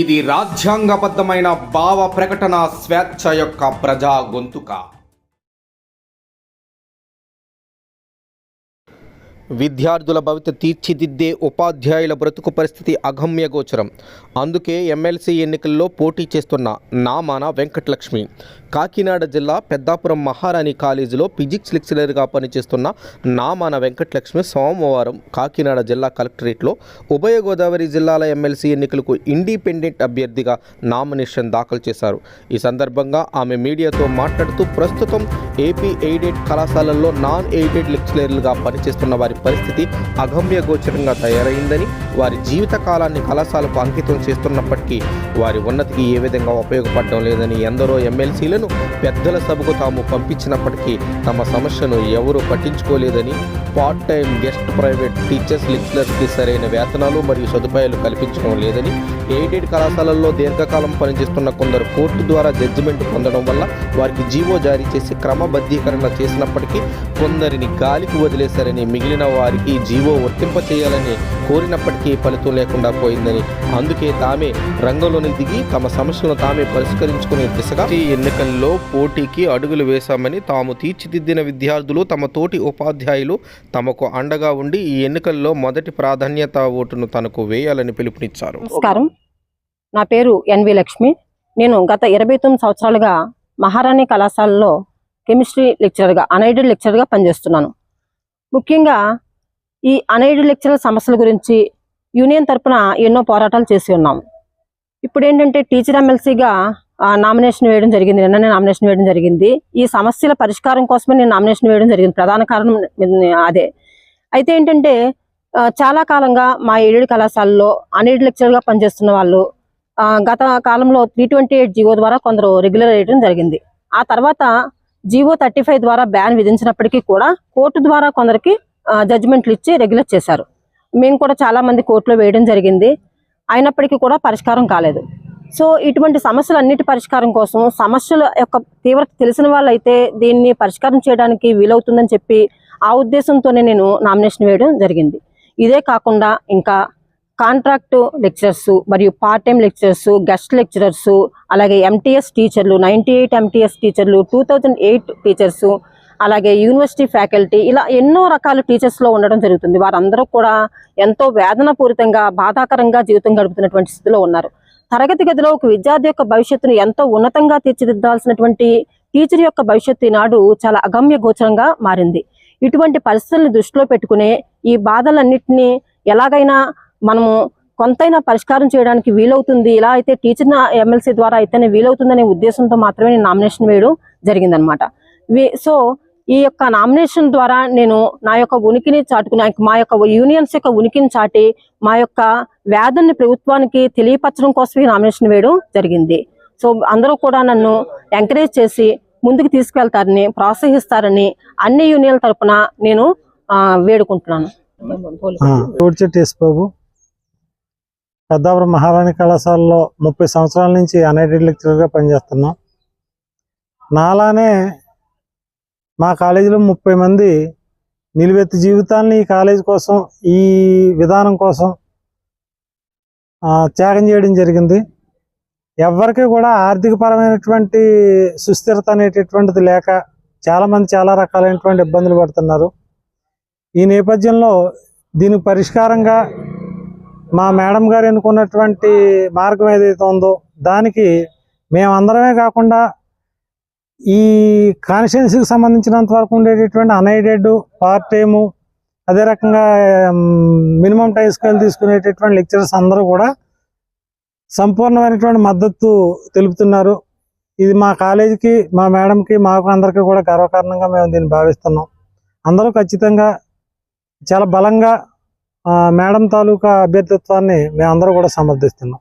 ఇది రాజ్యాంగబద్ధమైన భావ ప్రకటన స్వేచ్ఛ యొక్క ప్రజా గొంతుక. విద్యార్థుల భవిత తీర్చిదిద్దే ఉపాధ్యాయుల బ్రతుకు పరిస్థితి అగమ్యగోచరం అందుకే ఎమ్మెల్సీ ఎన్నికల్లో పోటీ చేస్తున్న నామాన వెంకటలక్ష్మి. కాకినాడ జిల్లా పెద్దాపురం మహారాణి కాలేజీలో ఫిజిక్స్ లెక్చరర్గా పనిచేస్తున్న నామాన వెంకటలక్ష్మి సోమవారం కాకినాడ జిల్లా కలెక్టరేట్లో ఉభయ గోదావరి జిల్లాల ఎమ్మెల్సీ ఎన్నికలకు ఇండిపెండెంట్ అభ్యర్థిగా నామినేషన్ దాఖలు చేశారు. ఈ సందర్భంగా ఆమె మీడియాతో మాట్లాడుతూ ప్రస్తుతం ఏపీ ఎయిడెడ్ కళాశాలల్లో నాన్ ఎయిడెడ్ లెక్చరర్లుగా పనిచేస్తున్న వారి పరిస్థితి అగమ్య గోచరంగా తయారైందని వారి జీవిత కాలాన్ని కళాశాలకు అంకితం చేస్తున్నప్పటికీ వారి ఉన్నతికి ఏ విధంగా ఉపయోగపడడం లేదని ఎందరో ఎమ్మెల్సీలను పెద్దల సభకు తాము పంపించినప్పటికీ తమ సమస్యను ఎవరూ పట్టించుకోలేదని part time guest private teachers లెక్చరర్స్కి సరైన వేతనాలు మరియు సదుపాయాలు కల్పించడం లేదని ఎయిడెడ్ కళాశాలల్లో దీర్ఘకాలం పనిచేస్తున్న కొందరు కోర్టు ద్వారా జడ్జిమెంట్ పొందడం వల్ల వారికి జీవో జారీ చేసి క్రమబద్ధీకరణ చేసినప్పటికీ కొందరిని గాలికి వదిలేశారని మిగిలిన వారికి జీవో వర్తింప చేయాలని కోరినప్పటికీ ఫలితం లేకుండా పోయిందని అందుకే తామే రంగంలోని దిగి తమ సమస్యలను తామే పరిష్కరించుకునే దిశగా ఈ ఎన్నికల్లో పోటీకి అడుగులు వేశామని తాము తీర్చిదిద్దిన విద్యార్థులు తమ తోటి ఉపాధ్యాయులు తమకు అండగా ఉండి ఈ ఎన్నికల్లో మొదటి ప్రాధాన్యత ఓటును తనకు వేయాలని పిలుపునిచ్చారు. నమస్కారం. నా పేరు ఎన్వి లక్ష్మి. నేను గత ఇరవై తొమ్మిది సంవత్సరాలుగా మహారాణి కళాశాలలో కెమిస్ట్రీ లెక్చరర్గా అనైడెడ్ లెక్చరర్గా పనిచేస్తున్నాను. ముఖ్యంగా ఈ అనైడెడ్ లెక్చరర్ సమస్యల గురించి యూనియన్ తరపున ఎన్నో పోరాటాలు చేసి ఉన్నాం. ఇప్పుడు ఏంటంటే టీచర్ ఎమ్మెల్సీగా నామినేషన్ వేయడం జరిగింది. నిన్ననే నామినేషన్ వేయడం జరిగింది. ఈ సమస్యల పరిష్కారం కోసమే నేను నామినేషన్ వేయడం జరిగింది. ప్రధాన కారణం అదే. అయితే ఏంటంటే చాలా కాలంగా మా ఏడు కళాశాలలో అనైడెడ్ లెక్చర్గా పనిచేస్తున్న వాళ్ళు గత కాలంలో త్రీ ట్వంటీ ఎయిట్ జీవో ద్వారా కొందరు రెగ్యులర్ వేయడం జరిగింది. ఆ తర్వాత జీవో థర్టీ ఫైవ్ ద్వారా బ్యాన్ విధించినప్పటికీ కూడా కోర్టు ద్వారా కొందరికి జడ్జిమెంట్లు ఇచ్చి రెగ్యులర్ చేశారు. మేము కూడా చాలా మంది కోర్టులో వేయడం జరిగింది. అయినప్పటికీ కూడా పరిష్కారం కాలేదు. సో ఇటువంటి సమస్యలన్నిటి పరిష్కారం కోసం సమస్యల యొక్క తీవ్రత తెలిసిన వాళ్ళైతే దీన్ని పరిష్కారం చేయడానికి వీలవుతుందని చెప్పి ఆ ఉద్దేశంతోనే నేను నామినేషన్ వేయడం జరిగింది. ఇదే కాకుండా ఇంకా కాంట్రాక్ట్ లెక్చరర్స్ మరియు part time lecturers guest lecturers అలాగే ఎంటీఎస్ టీచర్లు నైంటీ ఎయిట్ ఎంటీఎస్ టీచర్లు టూ థౌజండ్ ఎయిట్ టీచర్స్ అలాగే యూనివర్సిటీ ఫ్యాకల్టీ ఇలా ఎన్నో రకాల టీచర్స్లో ఉండడం జరుగుతుంది. వారందరూ కూడా ఎంతో వేదనపూరితంగా బాధాకరంగా జీవితం గడుపుతున్నటువంటి స్థితిలో ఉన్నారు. తరగతి గదిలో ఒక విద్యార్థి యొక్క భవిష్యత్తును ఎంతో ఉన్నతంగా తీర్చిదిద్దాల్సినటువంటి టీచర్ యొక్క భవిష్యత్తు ఈనాడు చాలా అగమ్య గోచరంగా మారింది. ఇటువంటి పరిస్థితులను దృష్టిలో పెట్టుకునే ఈ బాధలన్నింటినీ ఎలాగైనా మనము కొంతైనా పరిష్కారం చేయడానికి వీలవుతుంది. ఇలా అయితే టీచర్ ఎమ్మెల్సీ ద్వారా అయితేనే వీలవుతుందనే ఉద్దేశంతో మాత్రమే నేను నామినేషన్ వేయడం జరిగిందనమాట సో ఈ యొక్క నామినేషన్ ద్వారా నేను నా యొక్క ఉనికిని చాటుకుని మా యొక్క యూనియన్స్ యొక్క ఉనికిని చాటి మా యొక్క వ్యాధుల్ని ప్రభుత్వానికి తెలియపరచడం కోసం ఈ నామినేషన్ వేయడం జరిగింది. సో అందరూ కూడా నన్ను ఎంకరేజ్ చేసి ముందుకు తీసుకెళ్తారని ప్రోత్సహిస్తారని అన్ని యూనియన్ల తరఫున నేను ఆ, వేడుకుంటున్నాను. బాబు. పెద్దాపురం మహారాణి కళాశాలలో ముప్పై సంవత్సరాల నుంచి అన్ఎయిడెడ్ లెక్చరర్గా పనిచేస్తున్నాం. నాలానే మా కాలేజీలో ముప్పై మంది నిలువెత్తు జీవితాన్ని ఈ కాలేజీ కోసం ఈ విధానం కోసం త్యాగం చేయడం జరిగింది. ఎవరికి కూడా ఆర్థికపరమైనటువంటి సుస్థిరత అనేటటువంటిది లేక చాలామంది చాలా రకాలైనటువంటి ఇబ్బందులు పడుతున్నారు. ఈ నేపథ్యంలో దీనికి పరిష్కారంగా మా మేడం గారు ఎన్నుకున్నటువంటి మార్గం ఏదైతే ఉందో దానికి మేమందరమే కాకుండా ఈ కాన్స్టిట్యున్సీకి సంబంధించినంత వరకు ఉండేటటువంటి అన్ఎయిడెడ్ పార్ట్ టైము అదే రకంగా మినిమం టైం స్కేల్ తీసుకునేటటువంటి లెక్చరర్స్ అందరూ కూడా సంపూర్ణమైనటువంటి మద్దతు తెలుపుతున్నారు. ఇది మా కాలేజీకి మా మేడంకి మాకు అందరికీ కూడా గర్వకారణంగా మేము దీన్ని భావిస్తున్నాం. అందరూ ఖచ్చితంగా చాలా బలంగా మేడం తాలూకా అభ్యర్థిత్వాన్ని మేమందరూ కూడా సమర్థిస్తున్నాం.